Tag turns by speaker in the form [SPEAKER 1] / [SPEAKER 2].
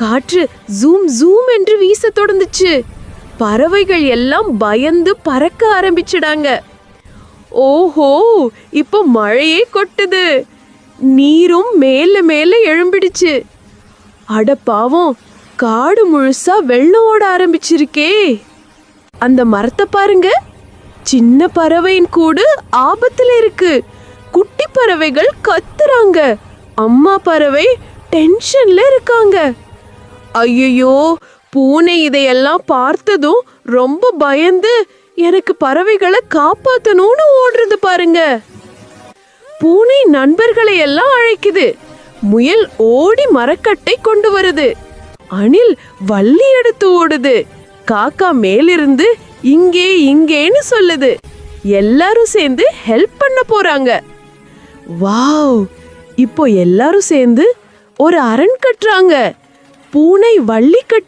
[SPEAKER 1] காற்று zoom zoom என்று வீச தொடர்ந்துச்சு பறவைகள் எல்லாம் பயந்து பறக்க ஆரம்பிச்சிடாங்க. ஓஹோ இப்போ மழையே கொட்டுது. நீரும் மேல மேல எழும்பிடுச்சு. அட பாவம் காடு முழுசா வெள்ளம் ஓட ஆரம்பிச்சிருக்கே. அந்த மரத்தை பாருங்க. சின்ன பறவையின் கூடு ஆபத்துல இருக்கு. குட்டி பறவைகள் கத்துறாங்க. அம்மா பறவை டென்ஷன்ல இருக்காங்க. ஐயோ பூனை இதையெல்லாம் பார்த்ததும் ரொம்ப பயந்து எனக்கு பறவைகளை காப்பாத்தணும்னு ஓடுறது பாருங்க. பூனை நண்பர்களை எல்லாம் அழைக்குது. முயல் ஓடி மரக்கட்டை கொண்டு வருது. அணில் வள்ளி எடுத்து ஓடுது. காக்கா மேலிருந்து இங்கே இங்கேன்னு சொல்லுது. எல்லாரும் சேர்ந்து ஹெல்ப் பண்ண போறாங்க. வாவ்! இப்போ எல்லாரும் சேர்ந்து ஒரு அரண் கட்டுறாங்க. பூனை வள்ளிக்கட்டு